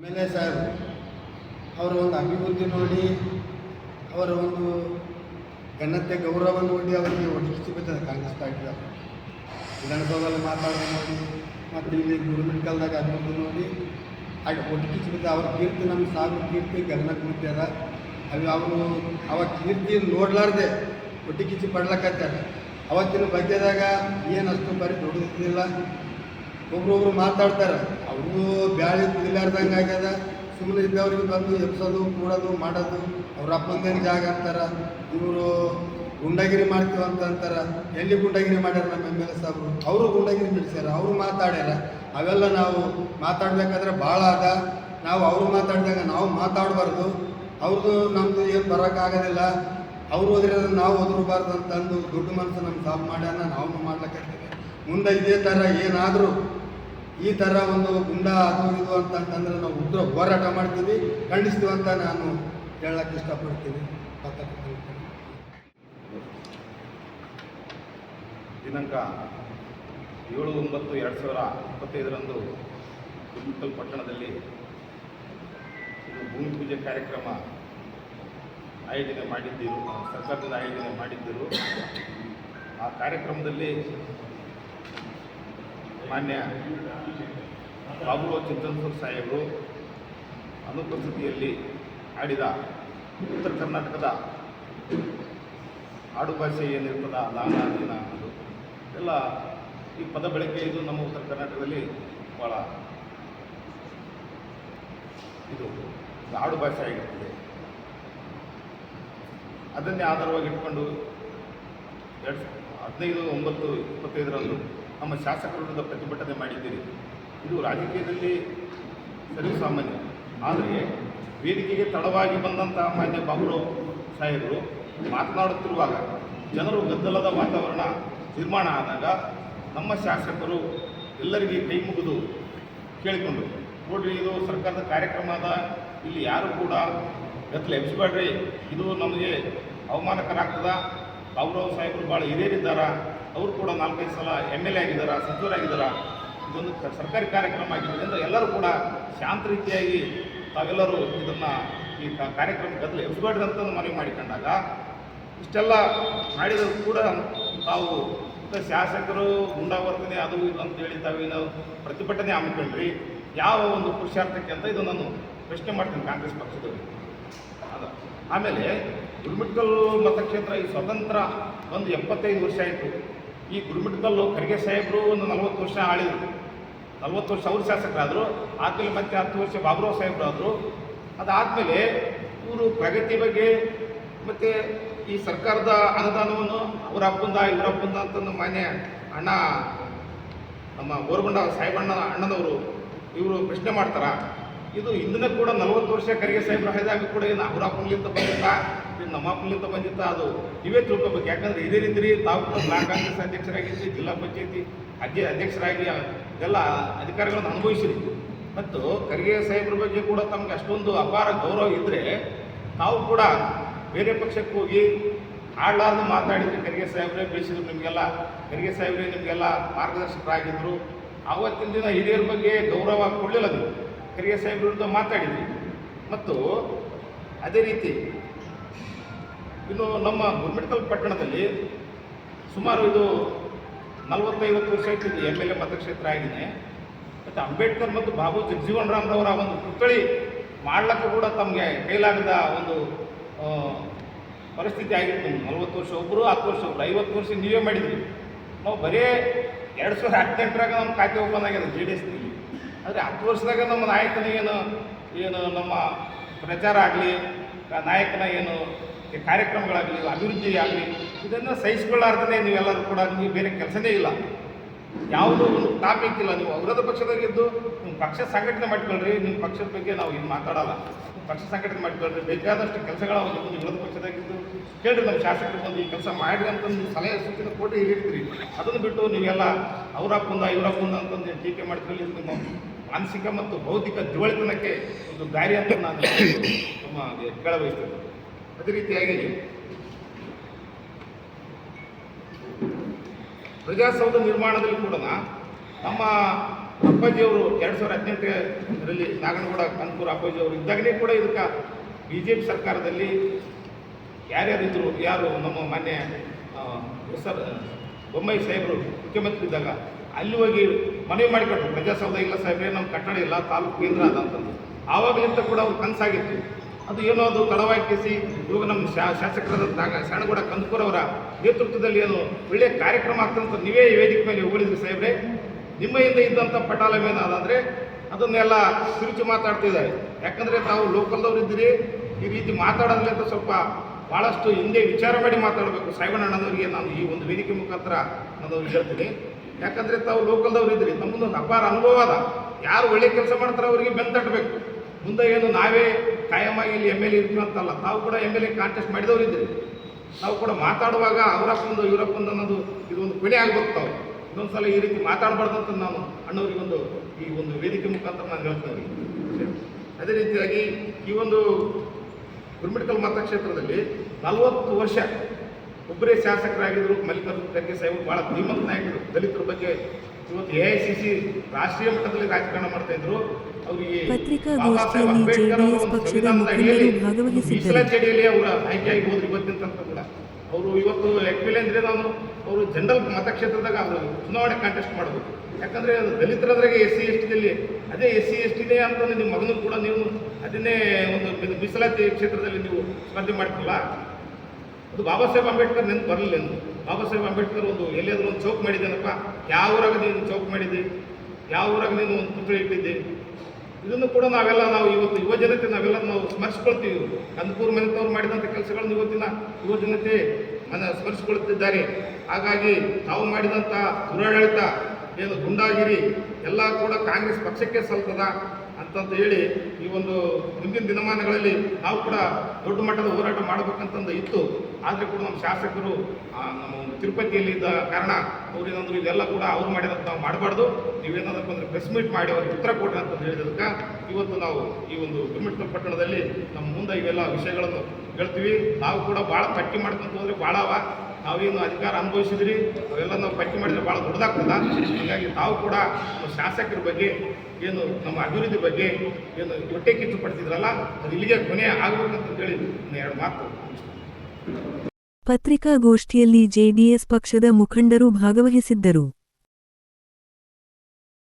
M L A Saheb, ಅವರ ಒಂದು ಅಭಿವೃದ್ಧಿ ನೋಡಿ, ಅವರ ಒಂದು ಘನತೆ ಗೌರವ ನೋಡಿ ಅವರಿಗೆ ಒದಗಿಸಿ ಬಿಟ್ಟದೆ ಕಾಂಗ್ರೆಸ್ ಪಾರ್ಟಿಯವರು ವಿಧಾನಸೌಧದಲ್ಲಿ ಮಾತಾಡೋದು ನೋಡಿ, ಮತ್ತು ಇಲ್ಲಿ ಗುರುಮಿಟ್ಕಲ್ದಾಗ ಅಭಿವೃದ್ಧಿ ನೋಡಿ, ಹಾಗೆ ಒದಗಿಸಿ ಬಿದ್ದ ಅವ್ರ ಕೀರ್ತಿ ನಮ್ಮ ಸಾಗು ಕೀರ್ತಿ ಗಗನಕ್ಕೆ ಅದ. ಅವು ಅವರು, ಅವ ಕೀರ್ತಿ ನೋಡ್ಲಾರ್ದೆ ಒಟ್ಟಿಕಿಚ್ಚಿ ಪಡ್ಲಕ್ಕತ್ತಾರ ಅವತ್ತಿನ ಬಗ್ಗೆದಾಗ ಏನಷ್ಟು ಬರೀ ದುಡಿದಿಲ್ಲ ಒಬ್ರೊಬ್ರು ಮಾತಾಡ್ತಾರೆ. ಅವ್ರಿಗೂ ಬ್ಯಾಳಿ ಕುದಿಲಾರ್ದಂಗೆ ಆಗ್ಯದ. ಸುಮ್ಮನೆ ಇದ್ದವ್ರಿಗೆ ಬಂದು ಎಬ್ಸೋದು, ಕೂಡೋದು, ಮಾಡೋದು. ಅವ್ರ ಅಪ್ಪಂದೇನು ಜಾಗ ಅಂತಾರೆ. ಇವರು ಗುಂಡಗಿರಿ ಮಾಡ್ತೀವಿ ಅಂತ ಅಂತಾರ. ಎಲ್ಲಿ ಗುಂಡಗಿರಿ ಮಾಡ್ಯಾರ ನಮ್ಮ ಎಂ ಎಲ್ ಎ ಅವರು ಅವರು ಗುಂಡಗಿರಿ ಬಿಡಿಸ್ಯಾರ, ಅವರು ಮಾತಾಡ್ಯಾರ. ಅವೆಲ್ಲ ನಾವು ಮಾತಾಡ್ಬೇಕಾದ್ರೆ ಭಾಳ ಅದ. ನಾವು ಅವರು ಮಾತಾಡಿದಾಗ ನಾವು ಮಾತಾಡಬಾರ್ದು. ಅವ್ರದ್ದು ನಮ್ಮದು ಏನು ಬರೋಕ್ಕಾಗೋದಿಲ್ಲ. ಅವ್ರು ಓದಿರೋದು ನಾವು ಓದಿರಬಾರ್ದು ಅಂತಂದು ದೊಡ್ಡ ಮನಸ್ಸು ನಮ್ಮ ಸಾಫ್ ಮಾಡ್ಯಾನ, ನಾವು ಮಾಡ್ಲಿಕ್ಕೆ ಮುಂದೆ ಇದೇ ಥರ ಏನಾದರೂ ಈ ಥರ ಒಂದು ಗುಂಡ ಅದು ಇದು ಅಂತಂತಂದ್ರೆ ನಾವು ಉಗ್ರ ಹೋರಾಟ ಮಾಡ್ತೀವಿ. ಖಂಡಿಸ್ತೀವಿ ಅಂತ ನಾನು ಹೇಳಕ್ಕೆ ಇಷ್ಟಪಡ್ತೀನಿ. ದಿನಾಂಕ ಏಳು ಒಂಬತ್ತು ಎರಡು ಸಾವಿರ ಇಪ್ಪತ್ತೈದರಂದು ಗುರುಮಿಟ್ಟಲ್ ಪಟ್ಟಣದಲ್ಲಿ ಭೂಮಿ ಪೂಜೆ ಕಾರ್ಯಕ್ರಮ ಆಯೋಜನೆ ಮಾಡಿದ್ದರು. ಸರ್ಕಾರದಿಂದ ಆಯೋಜನೆ ಮಾಡಿದ್ದರು. ಆ ಕಾರ್ಯಕ್ರಮದಲ್ಲಿ ಮಾನ್ಯ ಬಾಬುರಾವ್ ಚಿಂತನಸೂರ್ ಸಾಹೇಬರು ಅನುಪಸ್ಥಿತಿಯಲ್ಲಿ ಆಡಿದ ಉತ್ತರ ಕರ್ನಾಟಕದ ಆಡುಭಾಷೆ ಏನಿರ್ತದ ಲಾನ ದಿನ ಅದು ಎಲ್ಲ ಈ ಪದ ಬಳಕೆ ಇದು ನಮ್ಮ ಉತ್ತರ ಕರ್ನಾಟಕದಲ್ಲಿ ಭಾಳ ಇದು ಆಡು ಭಾಷೆ ಆಗಿರ್ತದೆ. ಅದನ್ನೇ ಆಧಾರವಾಗಿ ಇಟ್ಕೊಂಡು ಎರಡು ಹದಿನೈದು, ಒಂಬತ್ತು, ಇಪ್ಪತ್ತೈದರಂದು ನಮ್ಮ ಶಾಸಕರ ವಿರುದ್ಧ ಪ್ರತಿಭಟನೆ ಮಾಡಿದ್ದೀರಿ. ಇದು ರಾಜಕೀಯದಲ್ಲಿ ಸರ್ವಸಾಮಾನ್ಯ ಆದರೆ ವೇದಿಕೆಗೆ ತಡವಾಗಿ ಬಂದಂಥ ಮಾನ್ಯ ಬಾಬುರಾವ್ ಸಾಹೇಬರು ಮಾತನಾಡುತ್ತಿರುವಾಗ ಜನರು ಗದ್ದಲದ ವಾತಾವರಣ ನಿರ್ಮಾಣ ಆದಾಗ ನಮ್ಮ ಶಾಸಕರು ಎಲ್ಲರಿಗೆ ಕೈ ಮುಗಿದು ಕೇಳಿಕೊಂಡರು. ನೋಡ್ರಿ, ಇದು ಸರ್ಕಾರದ ಕಾರ್ಯಕ್ರಮ ಅದ. ಇಲ್ಲಿ ಯಾರು ಕೂಡ ಗದ್ದಲ ಎಬ್ಸ್ಬೇಡ್ರಿ ಇದು ನಮಗೆ ಅವಮಾನಕರ ಆಗ್ತದ. ಬಾಬುರಾವ್ ಸಾಹೇಬರು ಭಾಳ ಹಿರಿಯರಿದ್ದಾರ ಅವರು ಕೂಡ ನಾಲ್ಕೈದು ಸಲ ಎಂ ಎಲ್ ಎ ಆಗಿದ್ದಾರ ಸಚಿವರಾಗಿದ್ದಾರ ಇದೊಂದು ಸರ್ಕಾರಿ ಕಾರ್ಯಕ್ರಮ ಆಗಿದ್ದರಿಂದ ಎಲ್ಲರೂ ಕೂಡ ಶಾಂತ ರೀತಿಯಾಗಿ ತಾವೆಲ್ಲರೂ ಇದನ್ನು ಈ ಕಾರ್ಯಕ್ರಮಕ್ಕೆ ಎಬ್ಸ್ಬೇಡ್ರಿ ಅಂತ ಮನವಿ ಮಾಡಿಕೊಂಡಾಗ ಇಷ್ಟೆಲ್ಲ ಮಾಡಿದರೂ ಕೂಡ ತಾವು ಶಾಸಕರು ಗುಂಡಾವರ್ತನೆ ಅದು ಇದು ಅಂತೇಳಿ ತಾವೇನು ಪ್ರತಿಭಟನೆ ಹಮ್ಮಿಕೊಂಡ್ರಿ. ಯಾವ ಒಂದು ಪುರುಷಾರ್ಥಕ್ಕೆ ಅಂತ ಇದು ನಾನು ಪ್ರಶ್ನೆ ಮಾಡ್ತೀನಿ ಕಾಂಗ್ರೆಸ್ ಪಕ್ಷದವರಿಗೆ. ಅದು ಆಮೇಲೆ ಗುರುಮಿಟ್ಕಲ್ ಮತಕ್ಷೇತ್ರ ಈ ಸ್ವತಂತ್ರ ಒಂದು ಎಪ್ಪತ್ತೈದು ವರ್ಷ ಆಯಿತು. ಈ ಗುರುಮಿಟ್ಕಲ್ಲು ಖರ್ಗೆ ಸಾಹೇಬರು ಒಂದು ನಲವತ್ತು ವರ್ಷ ಆಳಿದರು. ನಲ್ವತ್ತು ವರ್ಷ ಅವ್ರು ಶಾಸಕರಾದರು, ಆದಮೇಲೆ ಮತ್ತೆ ಹತ್ತು ವರ್ಷ ಬಾಬುರಾವ್ ಸಾಹೇಬರು ಆದರು ಅದಾದಮೇಲೆ ಇವರು ಪ್ರಗತಿ ಬಗ್ಗೆ ಮತ್ತು ಈ ಸರ್ಕಾರದ ಅನುದಾನವನ್ನು ಅವರ ಅಪ್ಪಂದ, ಇವರ ಅಪ್ಪಂದ ಅಂತಂದು ಮಾನ್ಯ ಅಣ್ಣ, ನಮ್ಮ ಗೋರ್ಬಂಡ ಸಾಹೇಬಣ್ಣ ಅಣ್ಣನವರು ಇವರು ಪ್ರಶ್ನೆ ಮಾಡ್ತಾರೆ. ಇದು ಇಂದಿನ ಕೂಡ ನಲವತ್ತು ವರ್ಷ ಕರಿಗೆ ಸಾಹೇಬ್ರ ಹೈದಾಗ ಕೂಡ ಏನು ಅವರ ಅಪ್ಪಂಗಿಂತ ಬಂದಿಲ್ಲ ನಮ್ಮ ಅಪ್ಪನಿಂದ ಬಂದಿತ್ತ ಅದು ಇವೇ ತಿಳ್ಕೊಬೇಕು. ಯಾಕಂದ್ರೆ ಇದೇ ರೀತಿ ತಾವು ಬ್ಲಾಕ್ ಕಾಂಗ್ರೆಸ್ ಅಧ್ಯಕ್ಷರಾಗಿದ್ರಿ ಜಿಲ್ಲಾ ಪಂಚಾಯತಿ ಅಧ್ಯ ಅಧ್ಯಕ್ಷರಾಗಿ ಎಲ್ಲ ಅಧಿಕಾರಿಗಳನ್ನು ಅನುಭವಿಸಿರಿ ಮತ್ತು ಖರ್ಗೆ ಸಾಹೇಬ್ರ ಬಗ್ಗೆ ಕೂಡ ತಮಗೆ ಅಷ್ಟೊಂದು ಅಪಾರ ಗೌರವ ಇದ್ದರೆ ತಾವು ಕೂಡ ಬೇರೆ ಪಕ್ಷಕ್ಕೆ ಹೋಗಿ ಆಡ್ಲಾರ್ದು ಮಾತಾಡಿದ್ರಿ ಖರ್ಗೆ ಸಾಹೇಬ್ರೆ ಬೇಯಿಸಿದ್ರು ನಿಮಗೆಲ್ಲ, ಖರ್ಗೆ ಸಾಹೇಬ್ರೆ ನಿಮಗೆಲ್ಲ ಮಾರ್ಗದರ್ಶಕರಾಗಿದ್ದರು ಆವತ್ತಿನ ದಿನ ಹಿರಿಯರ ಬಗ್ಗೆ ಗೌರವ ಕೊಡಲಿಲ್ಲ ನೀವು ಖರ್ಗೆ ಸಾಹೇಬ್ರ ವಿರುದ್ಧ ಮಾತಾಡಿದ್ರಿ ಮತ್ತು ಅದೇ ರೀತಿ ಇನ್ನು ನಮ್ಮ ಗುರ್ಮಿಟ್ಕಲ್ ಪಟ್ಟಣದಲ್ಲಿ ಸುಮಾರು ಇದು ನಲವತ್ತೈವತ್ತು ವರ್ಷ ಆಯ್ತು ಇದು ಎಂ ಎಲ್ ಎ ಮತಕ್ಷೇತ್ರ ಆಗಿದೆ. ಮತ್ತು ಅಂಬೇಡ್ಕರ್ ಮತ್ತು ಬಾಬು ಜಗಜೀವನ್ ರಾಮ್ರವರ ಒಂದು ಪುತ್ಥಳಿ ಮಾಡ್ಲಿಕ್ಕೆ ಕೂಡ ತಮಗೆ ಕೈಲಾಗದ ಒಂದು ಪರಿಸ್ಥಿತಿ ಆಗಿತ್ತು. ನಲ್ವತ್ತು ವರ್ಷ ಒಬ್ಬರು ಹತ್ತು ವರ್ಷ ಒಬ್ಬರು ಐವತ್ತು ವರ್ಷ ನೀವೇ ಮಾಡಿದ್ರಿ. ನಾವು ಬರೀ ಎರಡು ಸಾವಿರದ ಹದಿನೆಂಟರಾಗ ನಮ್ಮ ಖಾತೆ ಓಪನ್ ಆಗ್ಯದ ಜೆ ಡಿ ಎಸ್ನಲ್ಲಿ ಆದರೆ ಹತ್ತು ವರ್ಷದಾಗ ನಮ್ಮ ನಾಯಕನ ಏನು ಏನು ನಮ್ಮ ಪ್ರಚಾರ ಆಗಲಿ ನಾಯಕನ ಏನು ಕಾರ್ಯಕ್ರಮಗಳಾಗಲಿ ಅಭಿವೃದ್ಧಿ ಆಗಲಿ, ಇದನ್ನು ಸಹಿಸಿಕೊಳ್ಳಾರ್ದೇ ನೀವೆಲ್ಲರೂ ಕೂಡ ನಿಮಗೆ ಬೇರೆ ಕೆಲಸನೇ ಇಲ್ಲ. ಯಾವುದೋ ಒಂದು ಟಾಪಿಕ್ ಇಲ್ಲ. ನೀವು ವಿರೋಧ ಪಕ್ಷದಾಗಿದ್ದು ನಿಮ್ಮ ಪಕ್ಷ ಸಂಘಟನೆ ಮಾಡ್ಕೊಳ್ರಿ ನಿಮ್ಮ ಪಕ್ಷದ ಬಗ್ಗೆ ನಾವು ಏನು ಮಾತಾಡಲ್ಲ. ಪಕ್ಷ ಸಂಘಟನೆ ಮಾಡ್ಕೊಳ್ರಿ, ಬೇಕಾದಷ್ಟು ಕೆಲಸಗಳ ಒಂದು ವಿರೋಧ ಪಕ್ಷದಾಗಿದ್ದು. ಕೇಳಿರಿ ನಮ್ಮ ಶಾಸಕರು ಬಂದು ಈ ಕೆಲಸ ಮಾಡಿರಿ ಅಂತ ನೀವು ಸಲಹೆ ಸೂಚನೆ ಕೊಟ್ಟು ಹೇಳಿರ್ತೀರಿ ಅದನ್ನು ಬಿಟ್ಟು ನೀವೆಲ್ಲ ಅವರಪ್ಪಂದ ಇವರಪ್ಪಂದ ಅಂತಂದು ಟೀಕೆ ಮಾಡ್ಕೊಳ್ಳಿ ನಿಮ್ಮ ಮಾನಸಿಕ ಮತ್ತು ಬೌದ್ಧಿಕ ದಿವಳಿತನಕ್ಕೆ ಒಂದು ದಾರಿ ಅಂತ ನಾನು ನಮ್ಮ ಕೇಳಬಯಸ್ತೇನೆ. ಅದೇ ರೀತಿಯಾಗಿ ಪ್ರಜಾಸೌಧ ನಿರ್ಮಾಣದಲ್ಲಿ ಕೂಡ ನಮ್ಮ ಅಪ್ಪಾಜಿಯವರು ಎರಡು ಸಾವಿರದ ಹದಿನೆಂಟರಲ್ಲಿ ನಾಗನಗೌಡ ಕನ್ಪುರ ಅಪ್ಪಾಜಿಯವರು ಇದ್ದಾಗಲೇ ಕೂಡ ಇದಕ್ಕೆ ಬಿ ಜೆ ಪಿ ಸರ್ಕಾರದಲ್ಲಿ ಯಾರ್ಯಾರು ಇದ್ದರು ಯಾರು ನಮ್ಮ ಮಾನ್ಯ ಸರ್ ಬೊಮ್ಮಾಯಿ ಸಾಹೇಬರು ಮುಖ್ಯಮಂತ್ರಿ ಇದ್ದಾಗ ಅಲ್ಲಿ ಹೋಗಿ ಮನವಿ ಮಾಡಿಕೊಟ್ರು. ಪ್ರಜಾಸೌಧ ಇಲ್ಲ ಸಾಹೇಬ್ರೆ ನಮ್ಮ ಕಟ್ಟಡ ಇಲ್ಲ, ತಾಲೂಕು ಕೇಂದ್ರ ಅದ ಅಂತಂದು. ಆವಾಗಲಿಂದ ಕೂಡ ಅವ್ರು ಕನಸಾಗಿತ್ತು. ಅದು ಏನೋ ಅದು ತಡವಾಗಿಸಿ ಇವಾಗ ನಮ್ಮ ಶಾಸಕರಾದ ನಾಗ ಶರಣಗೌಡ ಕಂದಕೂರ್ ಅವರ ನೇತೃತ್ವದಲ್ಲಿ ಏನು ಒಳ್ಳೆಯ ಕಾರ್ಯಕ್ರಮ ಆಗ್ತಂತ ನೀವೇ ವೇದಿಕೆ ಮೇಲೆ ಹೋಗಿದ್ರಿ ಸಾಹೇಬ್ರೆ. ನಿಮ್ಮ ಹಿಂದೆ ಇದ್ದಂಥ ಪಟಾಲ ಅದನ್ನೆಲ್ಲ ತಿರುಚಿ ಮಾತಾಡ್ತಿದ್ದಾರೆ ಯಾಕಂದರೆ ತಾವು ಲೋಕಲ್ದವ್ರು ಇದ್ದೀರಿ, ಈ ರೀತಿ ಮಾತಾಡೋದ್ರಿಂದ ಸ್ವಲ್ಪ ಭಾಳಷ್ಟು ಹಿಂದೆ ವಿಚಾರ ಮಾಡಿ ಮಾತಾಡಬೇಕು. ಸಾಯಿಬಣ್ಣನವರಿಗೆ ನಾನು ಈ ಒಂದು ವೇದಿಕೆ ಮುಖಾಂತರ ನಾನು ಹೇಳ್ತೀನಿ. ಯಾಕಂದರೆ ತಾವು ಲೋಕಲ್ದವ್ರು ಇದ್ದೀರಿ, ನಮ್ಮದೊಂದು ಅಪಾರ ಅನುಭವ ಅದ. ಯಾರು ಒಳ್ಳೆ ಕೆಲಸ ಮಾಡ್ತಾರೆ ಅವರಿಗೆ ಬೆನ್ ತಟ್ಟಬೇಕು. ಮುಂದೆ ಏನು ನಾವೇ ಕಾಯಮಾಗಿ ಇಲ್ಲಿ ಎಂ ಎಲ್ ಎ ಇರ್ತೀವಿ ಅಂತಲ್ಲ, ತಾವು ಕೂಡ ಎಂ ಎಲ್ ಎ ಕಾಂಟೆಸ್ಟ್ ಮಾಡಿದವ್ರು ಇದ್ರಿ ನಾವು ಕೂಡ ಮಾತಾಡುವಾಗ ಅವರಪ್ಪಂದು, ಇವರಪ್ಪಂದು ಅನ್ನೋದು ಇದೊಂದು ಕೊನೆ ಆಗ್ಬೇಕು ತಾವು. ಇನ್ನೊಂದು ಸಲ ಈ ರೀತಿ ಮಾತಾಡಬಾರ್ದು ಅಂತ ನಾನು ಅಣ್ಣವರಿಗೊಂದು ಈ ಒಂದು ವೇದಿಕೆ ಮುಖಾಂತರ ನಾನು ಹೇಳ್ತೀನಿ ಅದೇ ರೀತಿಯಾಗಿ ಈ ಒಂದು ಗುರುಮಿಟ್ಕಲ್ ಮತಕ್ಷೇತ್ರದಲ್ಲಿ ನಲವತ್ತು ವರ್ಷ ಒಬ್ಬರೇ ಶಾಸಕರಾಗಿದ್ದರು ಮಲ್ಲಿಕಾರ್ಜುನ ಖರ್ಗೆ ಸಾಹೇಬರು ಭಾಳ ಧೀಮಂತ ನಾಯಕರು, ದಲಿತರ ಬಗ್ಗೆ ಇವತ್ತು ಎ ಐ ಸಿ ಸಿ ರಾಷ್ಟ್ರೀಯ ಮಟ್ಟದಲ್ಲಿ ರಾಜಕಾರಣ ಮಾಡ್ತಾ ಇದ್ರು. ಅವರಿಗೆ ಭಾಗವಹಿಸಿದ್ದರು. ಮೀಸಲಾತಿ ಅಡಿಯಲ್ಲಿ ಅವರ ಆಯ್ಕೆಯಾಗಿ ಹೋದ್ರು ಇವತ್ತಿನ ತನಕ ಕೂಡ. ಅವರು ಇವತ್ತು ಎಕ್ವಿಲ್ ಅಂದ್ರೆ ನಾನು ಅವರು ಜನರಲ್ ಮತಕ್ಷೇತ್ರದಾಗ ಅವರು ಚುನಾವಣೆ ಕಾಂಟೆಸ್ಟ್ ಮಾಡಬೇಕು. ಯಾಕಂದ್ರೆ ಅದು ದಲಿತರದ್ರಾಗೆ ಎಸ್ ಸಿ ಎಸ್ ಟಿದಲ್ಲಿ ಅದೇ ಎಸ್ ಸಿ ಎಸ್ ಟಿನೇ ಅಂತ ನಿಮ್ಮ ಮಗನೂ ಕೂಡ ನೀವು ಅದನ್ನೇ ಒಂದು ಮೀಸಲಾತಿ ಕ್ಷೇತ್ರದಲ್ಲಿ ನೀವು ಸ್ಪರ್ಧೆ ಮಾಡ್ತಿಲ್ಲ ಅದು ಬಾಬಾ ಸಾಹೇಬ್ ಅಂಬೇಡ್ಕರ್ ನೆನ್ಪು ಬರಲಿಲ್ಲ ಬಾಬಾ ಸಾಹೇಬ್ ಅಂಬೇಡ್ಕರ್ ಒಂದು ಎಲ್ಲಿಯಾದ್ರೂ ಒಂದು ಚೌಕ್ ಮಾಡಿದ್ದೇನಪ್ಪ. ಯಾವ ಊರಾಗ ನೀನು ಚೌಕ್ ಮಾಡಿದ್ದೆ? ಯಾವ ಊರಾಗ ನೀನು ಒಂದು ಪುತ್ರ ಇಟ್ಟಿದ್ದೆ? ಇದನ್ನು ಕೂಡ ನಾವೆಲ್ಲ ನಾವು ಇವತ್ತು ಯುವ ಜನತೆ ನಾವೆಲ್ಲ ನಾವು ಸ್ಮರಿಸ್ಕೊಳ್ತೀವಿ. ಕಂದಕೂರು ಮನೆತವ್ರು ಮಾಡಿದಂಥ ಕೆಲಸಗಳನ್ನು ಇವತ್ತಿನ ಯುವ ಜನತೆ ಮನ ಸ್ಮರಿಸಿಕೊಳ್ಳುತ್ತಿದ್ದಾರೆ ಹಾಗಾಗಿ ತಾವು ಮಾಡಿದಂಥ ದುರಾಡಳಿತ ಏನು ಗುಂಡಾಗಿರಿ ಎಲ್ಲ ಕೂಡ ಕಾಂಗ್ರೆಸ್ ಪಕ್ಷಕ್ಕೆ ಸಲ್ತದ ಅಂತಂತ ಹೇಳಿ ಈ ಒಂದು ಮುಂದಿನ ದಿನಮಾನಗಳಲ್ಲಿ ನಾವು ಕೂಡ ದೊಡ್ಡ ಮಟ್ಟದ ಹೋರಾಟ ಮಾಡಬೇಕಂತಂದು ಇತ್ತು. ಆದರೆ ಕೂಡ ನಮ್ಮ ಶಾಸಕರು ನಮ್ಮ ಒಂದು ತಿರುಪತಿಯಲ್ಲಿ ಇದ್ದ ಕಾರಣ ಅವ್ರೇನಂದ್ರು ಇದೆಲ್ಲ ಕೂಡ ಅವ್ರು ಮಾಡಿದಂತ ನಾವು ಮಾಡಬಾರ್ದು. ನೀವೇನಾದ್ರೂ ಒಂದು ಪ್ರೆಸ್ ಮೀಟ್ ಮಾಡಿ ಅವ್ರಿಗೆ ಉತ್ತರ ಕೊಡ್ರಿ ಅಂತ ಹೇಳಿದಕ್ಕೆ ಇವತ್ತು ನಾವು ಈ ಒಂದು ಗುರುಮಿಟ್ಟ ಪಟ್ಟಣದಲ್ಲಿ ನಮ್ಮ ಮುಂದೆ ಇವೆಲ್ಲ ವಿಷಯಗಳನ್ನು ಹೇಳ್ತೀವಿ. ನಾವು ಕೂಡ ಭಾಳ ಪಟ್ಟಿ ಮಾಡ್ಕೊಂತ ಹೋದ್ರೆ ಭಾಳ ನಾವೇನು ಅಧಿಕಾರ ಅನುಭವಿಸಿದ್ರಿ, ಅವೆಲ್ಲ ನಾವು ಪಟ್ಟಿ ಮಾಡಿದ್ರೆ ಭಾಳ ದೊಡ್ಡದಾಗ್ತದ. ಹೀಗಾಗಿ ತಾವು ಕೂಡ ಶಾಸಕರ ಬಗ್ಗೆ, ಏನು ನಮ್ಮ ಅಭಿವೃದ್ಧಿ ಬಗ್ಗೆ, ಏನು ಹೊಟ್ಟೆ ಕಿತ್ತು ಪಡ್ತಿದ್ರಲ್ಲ, ಅದು ಇಲ್ಲಿಗೆ ಕೊನೆ ಆಗ್ಬೇಕಂತ ಹೇಳಿ ಒಂದು ಎರಡು ಮಾತು. ಪತ್ರಿಕಾಗೋಷ್ಠಿಯಲ್ಲಿ ಜೆಡಿಎಸ್ ಪಕ್ಷದ ಮುಖಂಡರು ಭಾಗವಹಿಸಿದ್ದರು.